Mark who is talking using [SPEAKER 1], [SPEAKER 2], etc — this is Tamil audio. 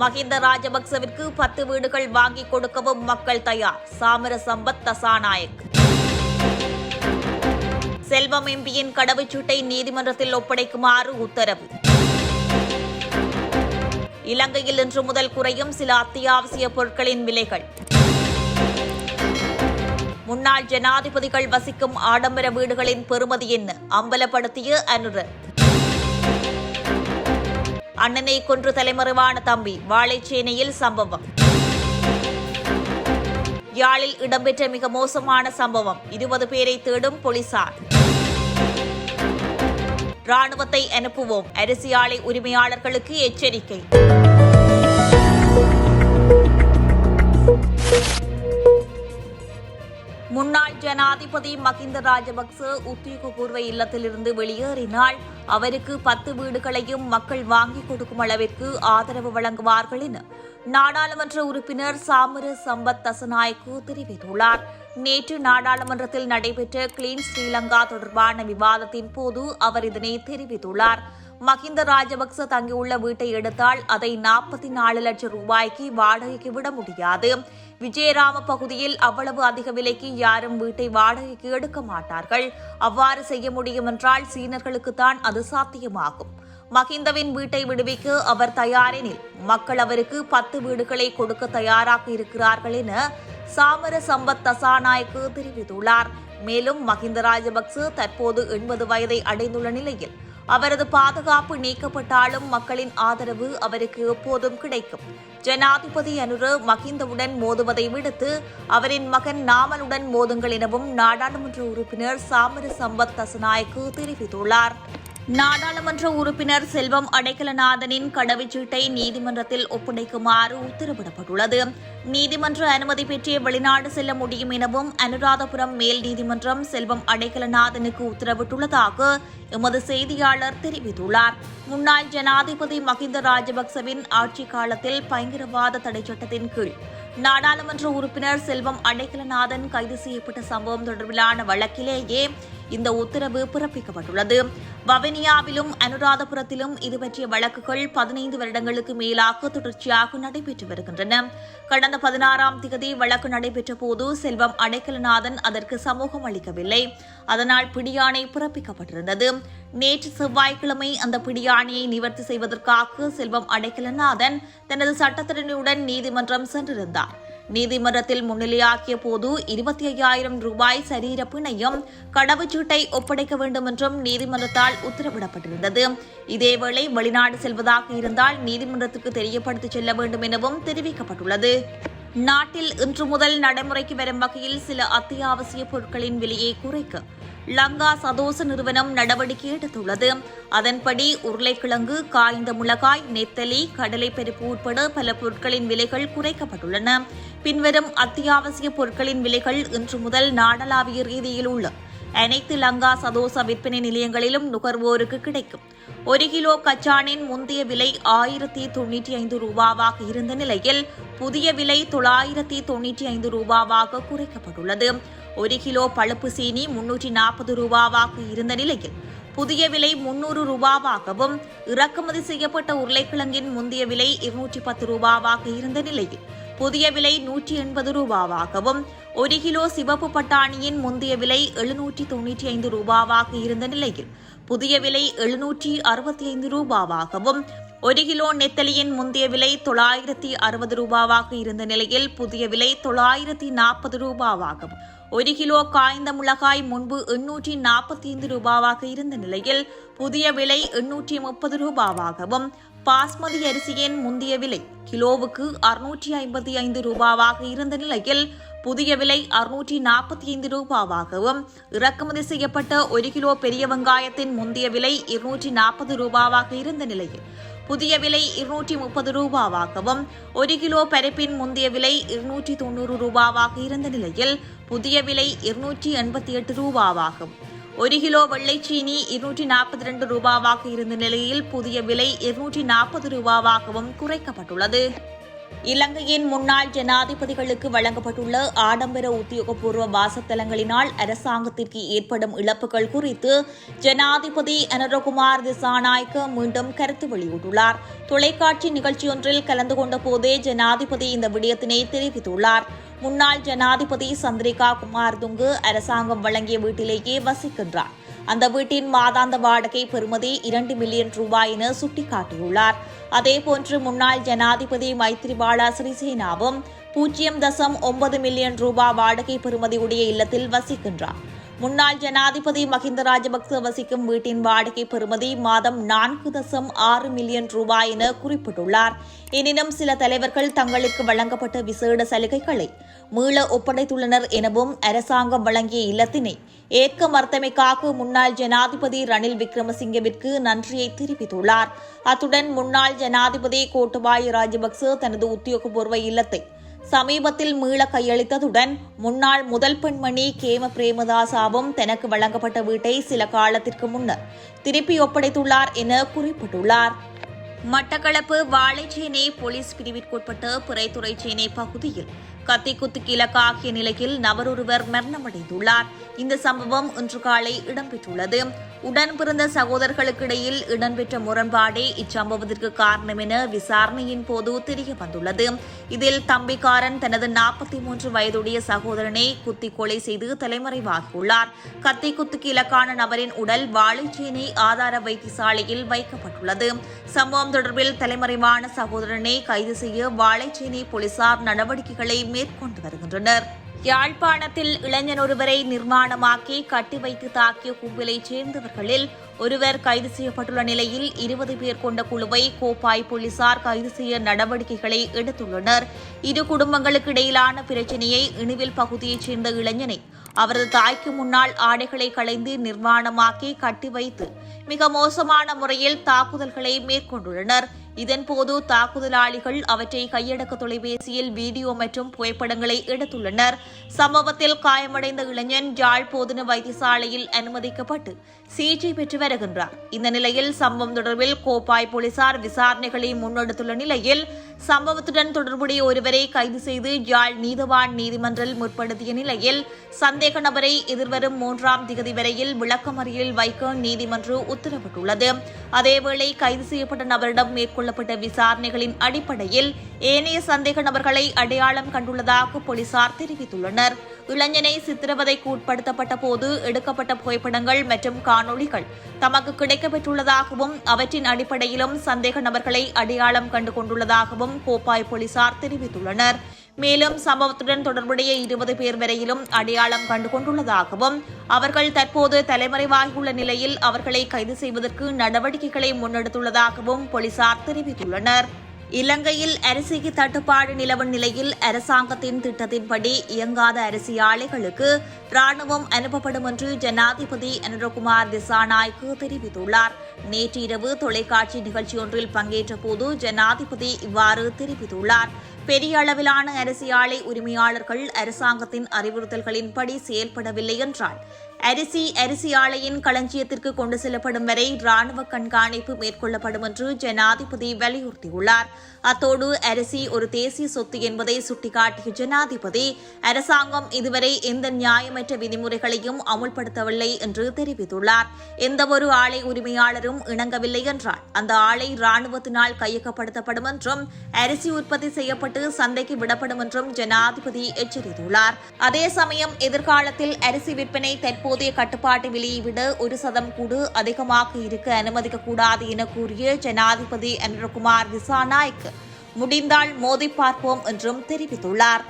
[SPEAKER 1] மஹிந்த ராஜபக்சவிற்கு பத்து வீடுகள் வாங்கி கொடுக்கவும் மக்கள் தயார். சாமர சம்பத் தசாநாயக். செல்வம் எம்பியின் கடவுச்சீட்டை நீதிமன்றத்தில் ஒப்படைக்குமாறு உத்தரவு. இலங்கையில் இன்று முதல் குறையும் சில அத்தியாவசிய பொருட்களின் விலைகள். முன்னாள் ஜனாதிபதிகள் வசிக்கும் ஆடம்பர வீடுகளின் பெறுமதி என்ன? அம்பலப்படுத்திய அனுரன் அண்ணனை கொன்று தலைமறைவான தம்பி வாழைச்சேனையில் சம்பவம். யாழில் இடம்பெற்ற மிக மோசமான சம்பவம். இருபது பேரை தேடும் போலீசார். ராணுவத்தை அனுப்புவோம். அரிசி ஆலை உரிமையாளர்களுக்கு எச்சரிக்கை. முன்னாள் ஜனாதிபதி மஹிந்த ராஜபக்ச உத்தியோகபூர்வ இல்லத்திலிருந்து வெளியேறினால் அவருக்கு பத்து வீடுகளையும் மக்கள் வாங்கிக் கொடுக்கும் அளவிற்கு ஆதரவு வழங்குவார்கள் என நாடாளுமன்ற உறுப்பினர் சாமர சம்பத் தசநாயக்கு தெரிவித்துள்ளார். நேற்று நாடாளுமன்றத்தில் நடைபெற்ற கிளீன் ஸ்ரீலங்கா தொடர்பான விவாதத்தின் போது அவர் இதனை தெரிவித்துள்ளார். மஹிந்த ராஜபக்ச தங்கியுள்ள வீட்டை எடுத்தால் அதை நாற்பத்தி நாலு லட்சம் ரூபாய்க்கு வாடகைக்கு விட முடியாது. விஜயராம பகுதியில் அவ்வளவு அதிக விலைக்கு யாரும் வீட்டை வாடகைக்கு எடுக்க மாட்டார்கள். அவ்வாறு செய்ய முடியும் என்றால் சீனர்களுக்குத்தான் அது சாத்தியமாகும். மஹிந்தவின் வீட்டை விடுவிக்க அவர் தயாரெனில் மக்கள் அவருக்கு பத்து வீடுகளை கொடுக்க தயாராக இருக்கிறார்கள் என சாமர சம்பத் தசாநாயக்கு தெரிவித்துள்ளார். மேலும் மஹிந்த ராஜபக்ச தற்போது எண்பது வயதை அடைந்துள்ள நிலையில் அவரது பாதுகாப்பு நீக்கப்பட்டாலும் மக்களின் ஆதரவு அவருக்கு எப்போதும் கிடைக்கும். ஜனாதிபதி அனுர மகிந்தவுடன் மோதுவதை விடுத்து அவரின் மகன் நாமலுடன் மோதுங்கள் எனவும் நாடாளுமன்ற உறுப்பினர் சாமர சம்பத் தசநாயக்கு தெரிவித்துள்ளார். நாடாளுமன்ற உறுப்பினர் செல்வம் அடைக்கலநாதனின் கடவுச்சீட்டை நீதிமன்றத்தில் ஒப்படைக்குமாறு உத்தரவிடப்பட்டுள்ளது. நீதிமன்ற அனுமதி பெற்றே வெளிநாடு செல்ல முடியும் எனவும் அனுராதபுரம் மேல் நீதிமன்றம் செல்வம் அடைக்கலநாதனுக்கு உத்தரவிட்டுள்ளதாக எமது செய்தியாளர் தெரிவித்துள்ளார். முன்னாள் ஜனாதிபதி மஹிந்த ராஜபக்சவின் ஆட்சி காலத்தில் பயங்கரவாத தடை சட்டத்தின் கீழ் நாடாளுமன்ற உறுப்பினர் செல்வம் அடைக்கலநாதன் கைது செய்யப்பட்ட சம்பவம் தொடர்பிலான வழக்கிலேயே இந்த உத்தரவு பிறப்பிக்கப்பட்டுள்ளது. வவனியாவிலும் அனுராதபுரத்திலும் இது பற்றிய வழக்குகள் பதினைந்து வருடங்களுக்கு மேலாக தொடர்ச்சியாக நடைபெற்று வருகின்றன. கடந்த பதினாறாம் தேதி வழக்கு நடைபெற்ற போது செல்வம் அடைக்கலநாதன் அதற்கு சமூகம் அளிக்கவில்லை. அதனால் பிடியாணை பிறப்பிக்கப்பட்டிருந்தது. நேற்று செவ்வாய்க்கிழமை அந்த பிடியாணியை நிவர்த்தி செய்வதற்காக செல்வம் அடைக்கலநாதன் தனது சட்டத்திறனியுடன் நீதிமன்றம் சென்றிருந்தார். நீதிமன்றத்தில் முன்னிலையாக்கிய போது இருபத்தி ஐயாயிரம் ரூபாய் சரீர பிணையும் கடவுச்சீட்டை ஒப்படைக்க வேண்டும் என்றும் நீதிமன்றத்தால் உத்தரவிடப்பட்டிருந்தது. இதேவேளை வெளிநாடு செல்வதாக இருந்தால் நீதிமன்றத்துக்கு தெரியப்படுத்திச் செல்ல வேண்டும் எனவும் தெரிவிக்கப்பட்டுள்ளது. நாட்டில் இன்று முதல் நடைமுறைக்கு வரும் வகையில் சில அத்தியாவசிய பொருட்களின் விலையை குறைக்க லங்கா சதோச நிறுவனம் நடவடிக்கை எடுத்துள்ளது. அதன்படி உருளைக்கிழங்கு காய்ந்த முளகாய் நெத்தலி கடலை பருப்பு உட்பட பல பொருட்களின் விலைகள் குறைக்கப்பட்டுள்ளன. பின்வரும் அத்தியாவசிய பொருட்களின் விலைகள் இன்று முதல் நாடளாவிய ரீதியில் உள்ள அனைத்து லங்கா சதோச விற்பனை நிலையங்களிலும் நுகர்வோருக்கு கிடைக்கும். ஒரு கிலோ கச்சானின் முந்தைய விலை ஆயிரத்தி தொண்ணூற்றி ஐந்து ரூபாவாக இருந்த நிலையில் புதிய விலை தொள்ளாயிரத்தி தொண்ணூற்றி ஐந்து ரூபாவாக குறைக்கப்பட்டுள்ளது. ஒரு கிலோ பழுப்பு சீனி முன்னூற்றி நாற்பது ரூபாவாக இருந்த நிலையில் புதிய விலை முன்னூறு ரூபாவாகவும் இறக்குமதி செய்யப்பட்ட உருளைக்கிழங்கின் முந்தைய விலை இருநூற்றி பத்து ரூபாவாக இருந்த நிலையில் புதிய விலை நூற்றி எண்பது ரூபாவாகவும் ஒரு கிலோ சிவப்பு பட்டாணியின் முந்தைய விலை எழுநூற்றி தொன்னூற்றி ஐந்து ரூபாவாக இருந்த நிலையில் புதிய விலை எழுநூற்றி அறுபத்தி ஐந்து ரூபாவாகவும் ஒரு கிலோ நெத்தலியின் முந்தைய விலை தொள்ளாயிரத்தி அறுபது ரூபாவாக இருந்த நிலையில் புதிய விலை தொள்ளாயிரத்தி நாற்பது ரூபாவாகவும் ஒரு கிலோ காய்ந்த மிளகாய் முன்பு எண்ணூற்றி நாற்பத்தி ஐந்து ரூபாவாக இருந்த நிலையில் புதிய விலை எண்ணூற்றி முப்பது ரூபாவாகவும் பாஸ்மதி அரிசியின் முந்தைய விலை கிலோவுக்கு அறுநூற்றி ஐம்பத்தி ஐந்து ரூபாவாக இருந்த நிலையில் புதிய விலை அறுநூற்றி நாற்பத்தி ஐந்து ரூபாவாகவும் இறக்குமதி செய்யப்பட்ட ஒரு கிலோ பெரிய வெங்காயத்தின் முந்தைய விலை இருநூற்றி நாற்பது ரூபாவாக இருந்த நிலையில் புதிய விலை இருநூற்றி முப்பது ரூபாவாகவும் ஒரு கிலோ பருப்பின் முந்தைய விலை இருநூற்றி தொண்ணூறு ரூபாவாக இருந்த நிலையில் புதிய விலை இருநூற்றி எண்பத்தி எட்டு ரூபாவாகும் ஒரு கிலோ வெள்ளைச்சீனி இருநூற்றி நாற்பத்தி ரெண்டு ரூபாவாக இருந்த நிலையில் புதிய விலை இருநூற்றி நாற்பது ரூபாவாகவும் குறைக்கப்பட்டுள்ளது. இலங்கையின் முன்னாள் ஜனாதிபதிகளுக்கு வழங்கப்பட்டுள்ள ஆடம்பர உத்தியோகபூர்வ வாசத்தலங்களினால் அரசாங்கத்திற்கு ஏற்படும் இழப்புகள் குறித்து ஜனாதிபதி அனரகுமார் திசாநாயக்க மீண்டும் கருத்து வெளியிட்டுள்ளார். தொலைக்காட்சி நிகழ்ச்சியொன்றில் கலந்து கொண்ட போதே ஜனாதிபதி இந்த விடயத்தினை தெரிவித்துள்ளார். முன்னாள் ஜனாதிபதி சந்திரிகா குமார் துங்கு அரசாங்கம் வழங்கிய வீட்டிலேயே வசிக்கின்றார். அந்த வீட்டின் மாதாந்த வாடகை பெறுமதி இரண்டு மில்லியன் ரூபாய் என சுட்டிக்காட்டியுள்ளார். அதேபோன்று முன்னாள் ஜனாதிபதி மைத்ரிபால சிறிசேனாவும் பூஜ்ஜியம் தசம் ஒன்பது மில்லியன் ரூபாய் வாடகை பெறுமதியுடைய இல்லத்தில் வசிக்கின்றார். முன்னாள் ஜனாதிபதி மஹிந்த ராஜபக்ச வசிக்கும் வீட்டின் வாடகை பெறுமதி மாதம் நான்கு தசம் ஆறு மில்லியன் ரூபாய் என குறிப்பிட்டுள்ளார். எனினும் சில தலைவர்கள் தங்களுக்கு வழங்கப்பட்ட விசேட சலுகைகளை மீள ஒப்படைத்துள்ளனர் எனவும் அரசாங்கம் வழங்கிய இல்லத்தினை ஏற்க மறுத்தமைக்காக முன்னாள் ஜனாதிபதி ரணில் விக்ரமசிங்கவிற்கு நன்றியை தெரிவித்துள்ளார். அத்துடன் முன்னாள் ஜனாதிபதி கோட்டபாய ராஜபக்ச தனது உத்தியோகபூர்வ இல்லத்தை சமீபத்தில் மீள கையளித்ததுடன் முன்னாள் முதல் பெண்மணி கேம பிரேமதாசாவும் தனக்கு வழங்கப்பட்ட வீட்டை சில காலத்திற்கு முன்னர் திருப்பி ஒப்படைத்துள்ளார் என குறிப்பிட்டுள்ளார். மட்டக்களப்பு வாழைச்சேனை போலீஸ் பிரிவிற்குட்பட்ட பிறைத்துறை சேனை பகுதியில் கத்திக்குத்து கிழக்காகிய நிலையில் நபரொருவர் மரணமடைந்துள்ளார். இந்த சம்பவம் இன்று காலை இடம்பெற்றுள்ளது. உடன் பிறந்த சகோதரர்களுக்கிடையில் இடம்பெற்ற முரண்பாடே இச்சம்பவத்திற்கு காரணம் என விசாரணையின் போது தெரிய வந்துள்ளது இதில் தம்பிக்காரன் தனது நாற்பத்தி மூன்று வயதுடைய சகோதரனை குத்தி கொலை செய்து தலைமறைவாகியுள்ளார். கத்தி குத்துக்கு இலக்கான நபரின் உடல் வாழைச்சேனை ஆதார வைத்தியசாலையில் வைக்கப்பட்டுள்ளது. சம்பவம் தொடர்பில் தலைமறைவான சகோதரனை கைது செய்ய வாழைச்சேனை போலீசார் நடவடிக்கைகளை மேற்கொண்டு வருகின்றனர். யாழ்ப்பாணத்தில் இளைஞன் ஒருவரை நிர்மாணமாக்கி கட்டி வைத்து தாக்கிய கும்பலைச் சேர்ந்தவர்களில் ஒருவர் கைது செய்யப்பட்டுள்ள நிலையில் இருபது பேர் கொண்ட குழுவை கோப்பாய் போலீசார் கைது செய்ய நடவடிக்கைகளை எடுத்துள்ளனர். இரு குடும்பங்களுக்கு இடையிலான பிரச்சினையை இணுவில் பகுதியைச் சேர்ந்த இளைஞனை அவரது தாய்க்கு முன்னால் ஆடைகளை களைந்து நிர்மாணமாக்கி கட்டி வைத்து மிக மோசமான முறையில் தாக்குதல்களை மேற்கொண்டுள்ளனர். இதன்போது தாக்குதலாளிகள் அவற்றை கையடக்க தொலைபேசியில் வீடியோ மற்றும் புகைப்படங்களை எடுத்துள்ளனர். சம்பவத்தில் காயமடைந்த இளைஞன் ஜாழ் போதன வைத்தியசாலையில் அனுமதிக்கப்பட்டு சிகிச்சை பெற்று வருகின்றார். இந்த நிலையில் சம்பவம் தொடர்பில் கோப்பாய் போலீசார் விசாரணைகளை முன்னெடுத்துள்ள நிலையில் சம்பவத்துடன் தொடர்புடைய ஒருவரை கைது செய்து யாழ் நீதவான் நீதிமன்றில் முற்படுத்திய நிலையில் சந்தேக நபரை எதிர்வரும் மூன்றாம் திகதி வரையில் விளக்கமறியலில் வைக்க நீதிமன்றம் உத்தரவிட்டுள்ளது. அதேவேளை கைது செய்யப்பட்ட நபரிடம் மேற்கொள்ளப்பட்ட விசாரணைகளின் அடிப்படையில் ஏனைய சந்தேக நபர்களை அடையாளம் கண்டுள்ளதாக போலீசார் தெரிவித்துள்ளனர். இளைஞனை சித்திரவதைக்கு உட்படுத்தப்பட்ட போது எடுக்கப்பட்ட புகைப்படங்கள் மற்றும் காணொளிகள் தமக்கு கிடைக்கப்பெற்றுள்ளதாகவும் அவற்றின் அடிப்படையிலும் சந்தேக நபர்களை அடையாளம் கண்டு கொண்டுள்ளதாகவும் கோப்பாய் போலீசார் தெரிவித்துள்ளனர். மேலும் சம்பவத்துடன் தொடர்புடைய இருபது பேர் வரையிலும் அடையாளம் கண்டு கொண்டுள்ளதாகவும் அவர்கள் தற்போது தலைமறைவாகியுள்ள நிலையில் அவர்களை கைது செய்வதற்கு நடவடிக்கைகளை முன்னெடுத்துள்ளதாகவும் போலீசார் தெரிவித்துள்ளனர். இலங்கையில் அரிசிக்கு தட்டுப்பாடு நிலவும் நிலையில் அரசாங்கத்தின் திட்டத்தின்படி இயங்காத அரிசி ஆலைகளுக்கு ராணுவம் அனுப்பப்படும் என்று ஜனாதிபதி அனுரகுமார் திசாநாய்க்கு தெரிவித்துள்ளார். நேற்று இரவு தொலைக்காட்சி நிகழ்ச்சியொன்றில் பங்கேற்ற போது ஜனாதிபதி இவ்வாறு தெரிவித்துள்ளார். பெரிய அளவிலான அரிசி ஆலை உரிமையாளர்கள் அரசாங்கத்தின் அறிவுறுத்தல்களின்படி செயல்படவில்லை என்றால் அரிசி அரிசி ஆலையின் களஞ்சியத்திற்கு கொண்டு செல்லப்படும் வரை ராணுவ கண்காணிப்பு மேற்கொள்ளப்படும் என்று ஜனாதிபதி வலியுறுத்தியுள்ளார். அத்தோடு அரிசி ஒரு தேசிய சொத்து என்பதை சுட்டிக்காட்டிய ஜனாதிபதி அரசாங்கம் இதுவரை எந்த நியாயமற்ற விதிமுறைகளையும் அமுல்படுத்தவில்லை என்று தெரிவித்துள்ளார். எந்தவொரு ஆலை உரிமையாளரும் இணங்கவில்லை என்றார். அந்த ஆலை ராணுவத்தினால் கையகப்படுத்தப்படும் என்றும் அரிசி உற்பத்தி செய்யப்பட்டு சந்தைக்கு விடப்படும் என்றும் ஜனாதிபதி எச்சரித்துள்ளார். அதே சமயம் எதிர்காலத்தில் அரிசி விற்பனை தற்போது தற்போதைய கட்டுப்பாட்டு விலையை விட ஒரு சதம் கூடு அதிகமாக இருக்க அனுமதிக்கக்கூடாது என கூறிய ஜனாதிபதி அனுரகுமார் திசாநாயக். முடிந்தால் மோதி பார்ப்போம் என்றும் தெரிவித்துள்ளார்.